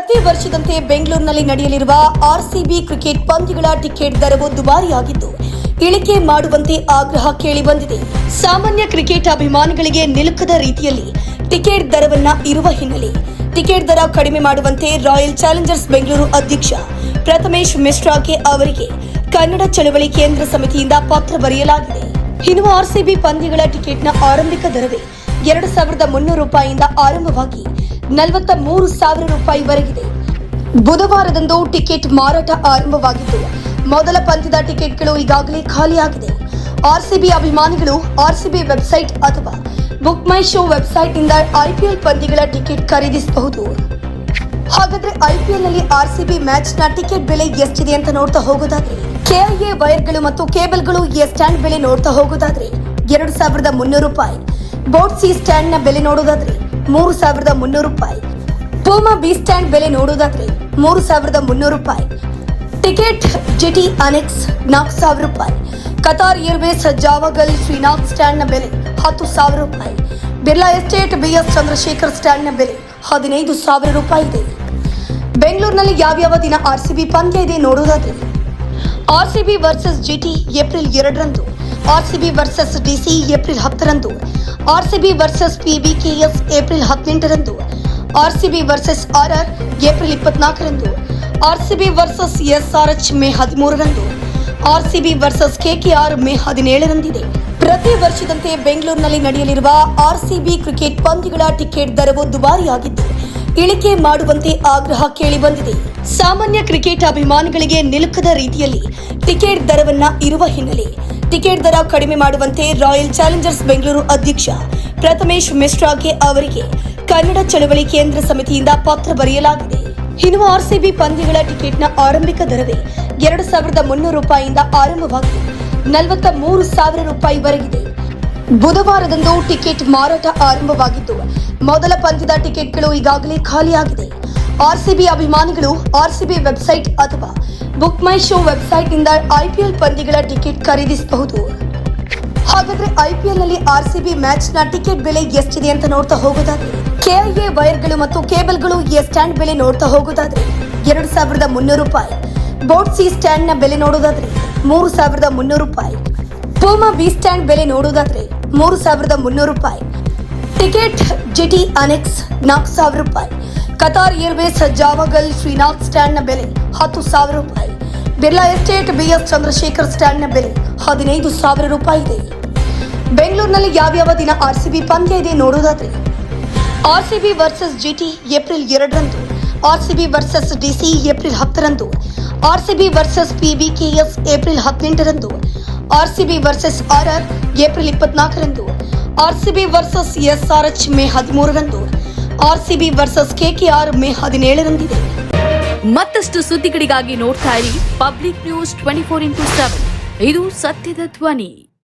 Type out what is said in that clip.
ಪ್ರತಿ ವರ್ಷದಂತೆ ಬೆಂಗಳೂರಿನಲ್ಲಿ ನಡೆಯಲಿರುವ ಆರ್ಸಿಬಿ ಕ್ರಿಕೆಟ್ ಪಂದ್ಯಗಳ ಟಿಕೆಟ್ ದರವು ದುಬಾರಿಯಾಗಿದ್ದು, ಇಳಿಕೆ ಮಾಡುವಂತೆ ಆಗ್ರಹ ಕೇಳಿಬಂದಿದೆ ಸಾಮಾನ್ಯ ಕ್ರಿಕೆಟ್ ಅಭಿಮಾನಿಗಳಿಗೆ ನಿಲುಕದ ರೀತಿಯಲ್ಲಿ ಟಿಕೆಟ್ ದರವನ್ನ ಇರುವ ಹಿನ್ನೆಲೆ ಟಿಕೆಟ್ ದರ ಕಡಿಮೆ ಮಾಡುವಂತೆ ರಾಯಲ್ ಚಾಲೆಂಜರ್ಸ್ ಬೆಂಗಳೂರು ಅಧ್ಯಕ್ಷ ಪ್ರಥಮೇಶ್ ಮಿಶ್ರಾಗೆ ಅವರಿಗೆ ಕನ್ನಡ ಚಳವಳಿ ಕೇಂದ್ರ ಸಮಿತಿಯಿಂದ ಪತ್ರ ಬರೆಯಲಾಗಿದೆ. ಇನ್ನು ಆರ್ಸಿಬಿ ಪಂದ್ಯಗಳ ಟಿಕೆಟ್ನ ಆರಂಭಿಕ ದರವೇ ಎರಡು ಸಾವಿರದ ಮುನ್ನೂರು ರೂಪಾಯಿಯಿಂದ ಆರಂಭವಾಗಿ ನಲವತ್ತ ಮೂರು ಸಾವಿರ ರೂಪಾಯಿವರೆಗಿದೆ. ಬುಧವಾರದಂದು ಟಿಕೆಟ್ ಮಾರಾಟ ಆರಂಭವಾಗಿದ್ದು ಮೊದಲ ಪಂದ್ಯದ ಟಿಕೆಟ್ಗಳು ಈಗಾಗಲೇ ಖಾಲಿಯಾಗಿದೆ. ಆರ್ಸಿಬಿ ಅಭಿಮಾನಿಗಳು ಆರ್ಸಿಬಿ ವೆಬ್ಸೈಟ್ ಅಥವಾ ಬುಕ್ ಮೈ ಶೋ ವೆಬ್ಸೈಟ್ನಿಂದ ಐಪಿಎಲ್ ಪಂದ್ಯಗಳ ಟಿಕೆಟ್ ಖರೀದಿಸಬಹುದು. ಹಾಗಾದ್ರೆ ಐಪಿಎಲ್ನಲ್ಲಿ ಆರ್ಸಿಬಿ ಮ್ಯಾಚ್ನ ಟಿಕೆಟ್ ಬೆಲೆ ಎಷ್ಟಿದೆ ಅಂತ ನೋಡ್ತಾ ಹೋಗೋದಾದ್ರೆ ಕೆಐಎ ವೈರ್ಗಳು ಮತ್ತು ಕೇಬಲ್ಗಳು ಈ ಸ್ಟ್ಯಾಂಡ್ ಬೆಲೆ ನೋಡ್ತಾ ಹೋಗೋದಾದ್ರೆ, ಎರಡು ಸಾವಿರದ ಮುನ್ನೂರು ರೂಪಾಯಿ. ಬೋಟ್ ಸಿ ಸ್ಟ್ಯಾಂಡ್ನ ಬೆಲೆ ನೋಡೋದಾದ್ರೆ ಮೂರು ಸಾವಿರದ ಮುನ್ನೂರು ರೂಪಾಯಿ. ಪೂಮಾ ಬಿ ಸ್ಟ್ಯಾಂಡ್ ಬೆಲೆ ನೋಡೋದಾದ್ರೆ ಮೂರು ಸಾವಿರದ ಮುನ್ನೂರು ರೂಪಾಯಿ. ಟಿಕೆಟ್ ಜಿಟಿ ಅನೆಕ್ಸ್ ನಾಲ್ಕು ಸಾವಿರ ರೂಪಾಯಿ. ಕತಾರ್ ಏರ್ವೇಸ್ ಜಾವಗಲ್ ಶ್ರೀನಾಥ್ ಸ್ಟ್ಯಾಂಡ್ನ ಬೆಲೆ ಹತ್ತು ಸಾವಿರ ರೂಪಾಯಿ. Birla estate B S Chandrashekar ಸ್ಟ್ಯಾಂಡ್ನ ಬೆಲೆ ಹದಿನೈದು ಸಾವಿರ ರೂಪಾಯಿ ಇದೆ. ಬೆಂಗಳೂರಿನಲ್ಲಿ ಯಾವ್ಯಾವ ದಿನ ಆರ್ಸಿಬಿ ಪಂದ್ಯ ಇದೆ ನೋಡೋದಾದ್ರೆ ಆರ್ಸಿಬಿ ವರ್ಸಸ್ ಜಿಟಿ ಏಪ್ರಿಲ್ ಎರಡರಂದು. ಆರ್ಸಿಬಿ ವರ್ಸಸ್ ಡಿಸಿ ಏಪ್ರಿಲ್ ಹತ್ತರಂದು. ಆರ್ಸಿಬಿ ವರ್ಸಸ್ ಪಿಬಿಕೆಎಸ್ ಏಪ್ರಿಲ್ ಹದಿನೆಂಟರಂದು. ಆರ್ಸಿಬಿ ವರ್ಸಸ್ ಆರ್ಆರ್ ಏಪ್ರಿಲ್ ಇಪ್ಪತ್ನಾಲ್ಕರಂದು. ಆರ್ಸಿಬಿ ವರ್ಸಸ್ ಎಸ್ಆರ್ಎಚ್ ಮೇ ಹದಿಮೂರರಂದು. ಆರ್ಸಿಬಿ ವರ್ಸಸ್ ಕೆಕೆಆರ್ ಮೇ ಹದಿನೇಳರಂದಿದೆ. ಪ್ರತಿ ವರ್ಷದಂತೆ ಬೆಂಗಳೂರಿನಲ್ಲಿ ನಡೆಯಲಿರುವ ಆರ್ಸಿಬಿ ಕ್ರಿಕೆಟ್ ಪಂದ್ಯಗಳ ಟಿಕೆಟ್ ದರವು ದುಬಾರಿಯಾಗಿದ್ದು, ಇಳಿಕೆ ಮಾಡುವಂತೆ ಆಗ್ರಹ ಕೇಳಿಬಂದಿದೆ. ಸಾಮಾನ್ಯ ಕ್ರಿಕೆಟ್ ಅಭಿಮಾನಿಗಳಿಗೆ ನಿಲುಕದ ರೀತಿಯಲ್ಲಿ ಟಿಕೆಟ್ ದರವನ್ನ ಇರುವ ಹಿನ್ನೆಲೆ ಟಿಕೆಟ್ ದರ ಕಡಿಮೆ ಮಾಡುವಂತೆ ರಾಯಲ್ ಚಾಲೆಂಜರ್ಸ್ ಬೆಂಗಳೂರು ಅಧ್ಯಕ್ಷ ಪ್ರಥಮೇಶ್ ಮಿಶ್ರಾಗೆ ಅವರಿಗೆ ಕನ್ನಡ ಚಳವಳಿ ಕೇಂದ್ರ ಸಮಿತಿಯಿಂದ ಪತ್ರ ಬರೆಯಲಾಗಿದೆ. ಇನ್ನು ಆರ್ಸಿಬಿ ಪಂದ್ಯಗಳ ಟಿಕೆಟ್ನ ಆರಂಭಿಕ ದರವೇ ಎರಡು ಸಾವಿರದ ಮುನ್ನೂರು ರೂಪಾಯಿಯಿಂದ ಆರಂಭವಾಗಿ ನಲವತ್ತ ಮೂರು ಸಾವಿರ ರೂಪಾಯಿವರೆಗಿದೆ. ಬುಧವಾರದಂದು ಟಿಕೆಟ್ ಮಾರಾಟ ಆರಂಭವಾಗಿದ್ದು, ಮೊದಲ ಪಂದ್ಯದ ಟಿಕೆಟ್ಗಳು ಈಗಾಗಲೇ ಖಾಲಿಯಾಗಿದೆ. ಆರ್ಸಿಬಿ ಅಭಿಮಾನಿಗಳು, ಆರ್ಸಿಬಿ ವೆಬ್ಸೈಟ್ ಅಥವಾ ಬುಕ್ ಮೈ ಶೋ ವೆಬ್ಸೈಟ್ನಿಂದ ಐಪಿಎಲ್ ಪಂದ್ಯಗಳ ಟಿಕೆಟ್ ಖರೀದಿಸಬಹುದು. ಹಾಗಾದ್ರೆ ಐಪಿಎಲ್ನಲ್ಲಿ ಆರ್ಸಿಬಿ ಮ್ಯಾಚ್ನ ಟಿಕೆಟ್ ಬೆಲೆ ಎಷ್ಟಿದೆ ಅಂತ ನೋಡ್ತಾ ಹೋಗೋದಾದ್ರೆ, ಕೆಐಎ ವೈರ್ಗಳು ಮತ್ತು ಕೇಬಲ್ಗಳು ಈ ಸ್ಟ್ಯಾಂಡ್ ಬೆಲೆ ನೋಡ್ತಾ ಹೋಗೋದಾದ್ರೆ ಎರಡು ಸಾವಿರದ ಮುನ್ನೂರು ರೂಪಾಯಿ. ಬೋಟ್ ಸಿ ಸ್ಟ್ಯಾಂಡ್ನ ಬೆಲೆ ನೋಡೋದಾದ್ರೆ ಮೂರು ಸಾವಿರದ ಮುನ್ನೂರು ರೂಪಾಯಿ. ಪೂಮಾ ಬಿ ಸ್ಟ್ಯಾಂಡ್ ಬೆಲೆ ನೋಡೋದಾದ್ರೆ ಮೂರು ಸಾವಿರದ ಮುನ್ನೂರು ರೂಪಾಯಿ. ಟಿಕೆಟ್, ಜಿಟಿ ಅನೆಕ್ಸ್ ನಾಲ್ಕು ಸಾವಿರ ರೂಪಾಯಿ. ಕತಾರ್ ಏರ್ವೇಸ್ ಜಾವಗಲ್ ಶ್ರೀನಾಥ್ ಸ್ಟ್ಯಾಂಡ್ನ ಬೆಲೆ ಹತ್ತು ಸಾವಿರ ರೂಪಾಯಿ. Birla estate B S Chandrashekar ಸ್ಟ್ಯಾಂಡ್ನ ಬೆಲೆ ಹದಿನೈದು ಸಾವಿರ ರೂಪಾಯಿ ಇದೆ. ಬೆಂಗಳೂರಿನಲ್ಲಿ ಯಾವ್ಯಾವ ದಿನ ಆರ್ಸಿಬಿ ಪಂದ್ಯ ಇದೆ ನೋಡೋದಾದ್ರೆ ಆರ್ಸಿಬಿ ವರ್ಸಸ್ ಜಿಟಿ ಏಪ್ರಿಲ್ ಎರಡರಂದು ಆರ್ಸಿಬಿ ವರ್ಸಸ್ ಡಿಸಿ ಏಪ್ರಿಲ್ ಹತ್ತರಂದು ಆರ್ಸಿಬಿ ವರ್ಸಸ್ ಪಿಬಿಕೆಎಸ್ ಏಪ್ರಿಲ್ ಹದಿನೆಂಟರಂದು ಆರ್ಸಿಬಿ ವರ್ಸಸ್ ಆರ್ಆರ್ ಏಪ್ರಿಲ್ ಇಪ್ಪತ್ನಾಲ್ಕರಂದು ಆರ್ಸಿಬಿ ವರ್ಸಸ್ ಎಸ್ಆರ್ಎಚ್ ಮೇ ಹದಿಮೂರರಂದು ಆರ್ಸಿಬಿ ವರ್ಸಸ್ ಕೆಕೆಆರ್ ಮೇ ಹದಿನೇಳರಂದಿದೆ. ಮತ್ತಷ್ಟು ಸುದ್ದಿಗಳಿಗಾಗಿ ನೋಡ್ತಾ ಇರಿ public news twenty four into seven ಇದು ಸತ್ಯದ ಧ್ವನಿ.